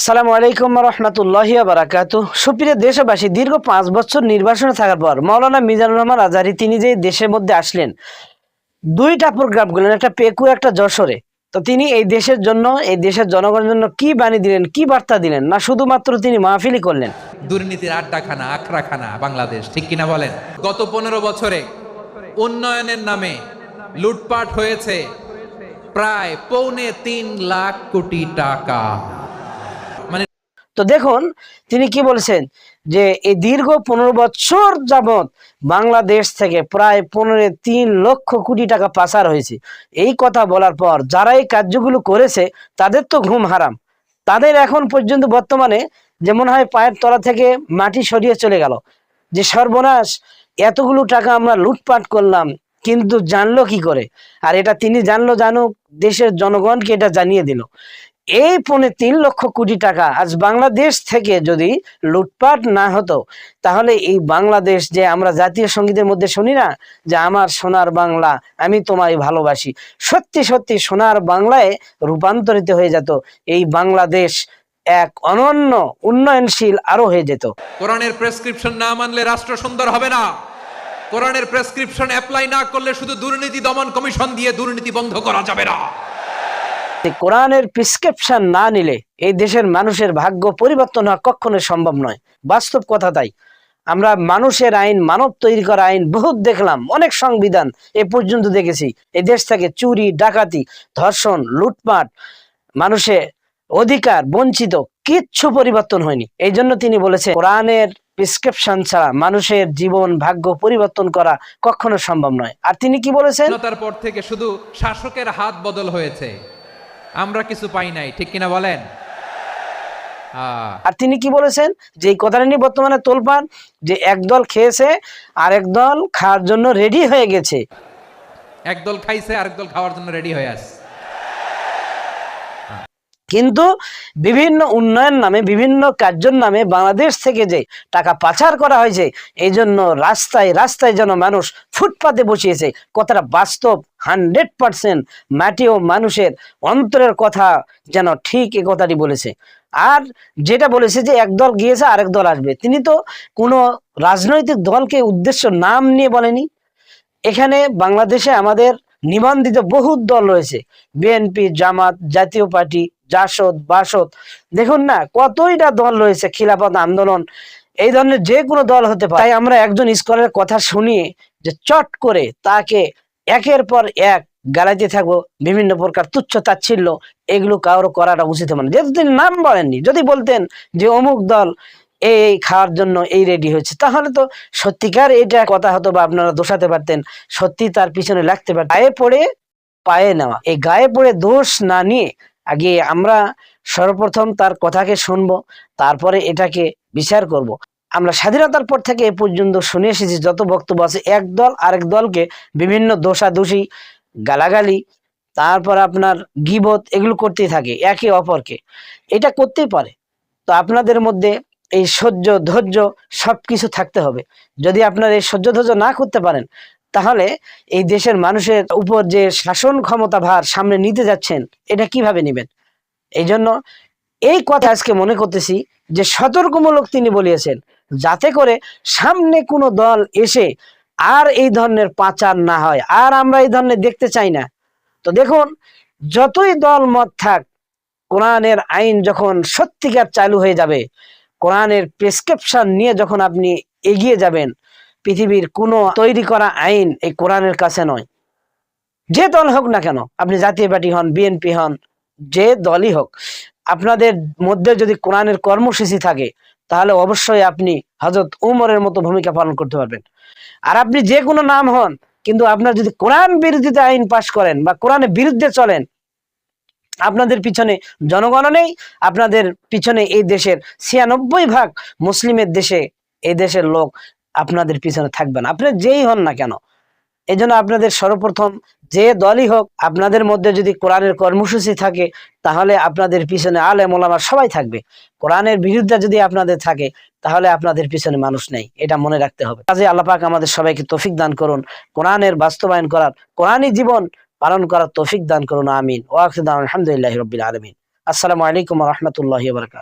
আসসালামু আলাইকুম রহমতুল্লাহ বারাকাতু। সুপ্রিয় দেশবাসী, দীর্ঘ পাঁচ বছর নির্বাসনে থাকার পর মাওলানা মিজানুর রহমান আজারি, তিনি যে দেশের মধ্যে আসলেন, দুইটা প্রোগ্রাম করলেন, একটা পেকু, একটা যশোরে। তো তিনি এই দেশের জন্য, এই দেশের জনগণের জন্য কি বাণী দিলেন, কি বার্তা দিলেন, না শুধুমাত্র তিনি মাহফিলি করলেন? দুর্নীতির আড্ডাখানা, আখড়াখানা বাংলাদেশ, ঠিক কিনা বলেন? গত পনেরো বছরে উন্নয়নের নামে লুটপাট হয়েছে প্রায় পৌনে তিন লাখ কোটি টাকা। তো দেখুন, তিনি কি বলছেন? যে এই দীর্ঘ পনেরো বছর যাবৎ বাংলাদেশ থেকে প্রায় পনেরো তিন লক্ষ কোটি টাকা পাচার হয়েছে। এই কথা বলার পর যারা এই কার্যগুলো করেছে, তাদের তো ঘুম হারাম। তাদের এখন পর্যন্ত বর্তমানে যেমন হয় পায়ের তলা থেকে মাটি সরিয়ে চলে গেল। যে সর্বনাশ, এতগুলো টাকা আমরা লুটপাট করলাম, কিন্তু জানলো কি করে? আর এটা তিনি জানলো, জানুক, দেশের জনগণকে এটা জানিয়ে দিল। এই পৌনে তিন লক্ষ কোটি টাকা আজ বাংলাদেশ থেকে যদি লুটপাট না হতো, তাহলে এই বাংলাদেশ যে আমরা জাতীয় সঙ্গীতের মধ্যে শুনি না, যে আমার সোনার বাংলা, আমি তোমায় ভালোবাসি, সত্যি সত্যি সোনার বাংলায় রূপান্তরিত হয়ে যেত, এই বাংলাদেশ এক অনন্য, উন্নয়নশীল আরও হয়ে যেত। কোরআনের প্রেসক্রিপশন না মানলে রাষ্ট্র সুন্দর হবে না। কোরআনের প্রেসক্রিপশন অ্যাপ্লাই না করলে শুধু দুর্নীতি দমন কমিশন দিয়ে দুর্নীতি বন্ধ করা যাবে না। কোরআনের প্রিসক্রিপশন না নিলে এই দেশের মানুষের ভাগ্য পরিবর্তন হওয়া কখনোই সম্ভব নয়। বাস্তব কথা তাই। আমরা মানুষের আইন, মানব তৈরি করা আইন বহুত দেখলাম, অনেক সংবিধান এ পর্যন্ত দেখেছি। এই দেশ থেকে চুরি, ডাকাতি, ধর্ষণ, লুটপাট মানুষের অধিকার, বঞ্চিত, কিচ্ছু পরিবর্তন হয়নি। এই জন্য তিনি বলেছেন কোরআনের প্রিসক্রিপশন ছাড়া মানুষের জীবন, ভাগ্য পরিবর্তন করা কখনো সম্ভব নয়। আর তিনি কি বলেছেন? স্বাধীনতার পর থেকে শুধু শাসকের হাত বদল হয়েছে। আমরা কিছু পাই নাই ঠিক কিনা বলেন? আর তিনি কি বলেছেন? যে এই কথাটা নিয়ে বর্তমানে তোলপান যে একদল খেয়েছে আর একদল খাওয়ার জন্য রেডি হয়ে গেছে। একদল খাইছে আরেকদল খাওয়ার জন্য রেডি হয়ে আছে। কিন্তু বিভিন্ন উন্নয়ন নামে, বিভিন্ন কার্যর নামে বাংলাদেশ থেকে যে টাকা পাচার করা হয়েছে, এই জন্য রাস্তায় রাস্তায় যেন মানুষ ফুটপাতে বসিয়েছে, কথাটা বাস্তব হান্ড্রেড পার্সেন্ট মাটি ও মানুষের অন্তরের কথা যেন ঠিক এ কথাটি বলেছে। আর যেটা বলেছে যে একদল গিয়েছে, আরেক দল আসবে। তিনি তো কোনো রাজনৈতিক দলকে উদ্দেশ্য নাম নিয়ে বলেনি। এখানে বাংলাদেশে আমাদের নিবন্ধিত বহু দল রয়েছে। বিএনপি, জামাত, জাতীয় পার্টি জাসদ, বাসদ। দেখুন না, কতইটা দল রয়েছে খিলাফত আন্দোলন। এই ধরনের যে কোনো দল হতে পারে। তাই আমরা একজন স্কলের কথা শুনিয়ে যে চট করে তাকে একের পর এক গালাইতে থাকব, বিভিন্ন প্রকার তুচ্ছ তাচ্ছিল্য, এগুলো কারও করাটা উচিত মানে যেহেতু তিনি নাম বলেননি, যদি বলতেন যে অমুক দল এই খাওয়ার জন্য এই রেডি হয়েছে, তাহলে তো সত্যিকার এটা কথা হতো বা আপনারা দোষাতে পারতেন, সত্যি তার পিছনে লাগতে পারতেন। গায়ে পড়ে পায়ে নেওয়া। এই গায়ে পড়ে দোষ না নিয়ে আগে আমরা সর্বপ্রথম তার কথাকে শুনব, তারপরে এটাকে বিচার করব। আমরা স্বাধীনতার পর থেকে এ পর্যন্ত শুনে এসেছি যত বক্তব্য আছে, এক দল আরেক দলকে বিভিন্ন দোষাদোষী, গালাগালি, তারপর আপনার গিবত এগুলো করতেই থাকে, একে অপরকে। এটা করতেই পারে। তো আপনাদের মধ্যে এই সহ্য, ধৈর্য সব কিছু থাকতে হবে। যদি আপনার এই সহ্য ধৈর্য না করতে পারেন তাহলে এই দেশের মানুষের উপর যে শাসন ক্ষমতা ভার সামনে নিতে যাচ্ছেন, এটা কীভাবে নেবেন? এই জন্য এই কথা আজকে মনে করতেছি যে সতর্কমূলক তিনি বলিয়েছেন, যাতে করে সামনে কোনো দল এসে আর এই ধরনের পাচার না হয়। আর আমরা এই ধরনের দেখতে চাই না। তো দেখুন, যতই দল মত থাক, কোরআনের আইন যখন সত্যিকার চালু হয়ে যাবে, কোরআনের প্রেসক্রিপশন নিয়ে যখন আপনি এগিয়ে যাবেন পৃথিবীর কোনো তৈরি করা আইন এই কোরআনের কাছে নয়। যে দল হোক না কেন, আপনি জাতীয় পার্টি হন, বিএনপি হন, যে দলই হোক, আপনাদের মধ্যে যদি কোরআনের কর্মসূচি থাকে, তাহলে অবশ্যই আপনি হজরত উমরের মতো ভূমিকা পালন করতে পারবেন। আর আপনি যে কোনো নাম হন, কিন্তু আপনার যদি কোরআন বিরোধিতা আইন পাশ করেন বা কোরআনের বিরুদ্ধে চলেন, আপনাদের পিছনে জনগণ নেই, আপনাদের পিছনে এই দেশের ছিয়ানব্বই ভাগ মুসলিমের দেশে, এই দেশের লোক আপনাদের পিছনে থাকবে না। আপনি যেই হন না কেন এই আপনাদের সর্বপ্রথম যে দলই হোক, আপনাদের মধ্যে যদি কোরআনের কর্মসূচি থাকে, তাহলে আপনাদের পিছনে আলে মোলামা সবাই থাকবে। কোরআনের বিরুদ্ধে যদি আপনাদের থাকে, তাহলে আপনাদের পিছনে মানুষ নেই, এটা মনে রাখতে হবে। কাজে আল্লাপাক আমাদের সবাইকে তৌফিক দান করুন, কোরআনের বাস্তবায়ন করার, কোরআনই জীবন পালন করার তৌফিক দান করুন, আমিন। ওয়াকিদান আলহামদুলিল্লাহ রবিল আলমিন। আসসালামু আলাইকুম রহমতুল্লাহ বারকাত